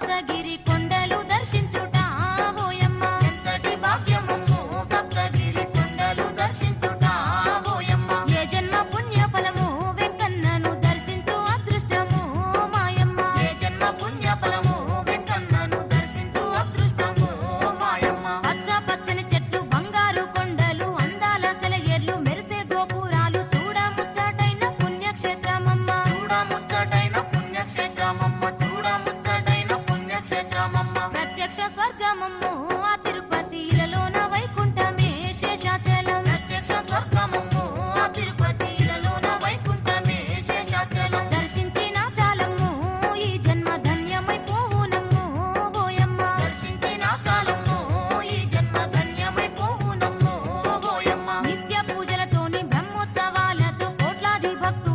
गिरी ప్రత్యక్ష స్వర్గమమ్ము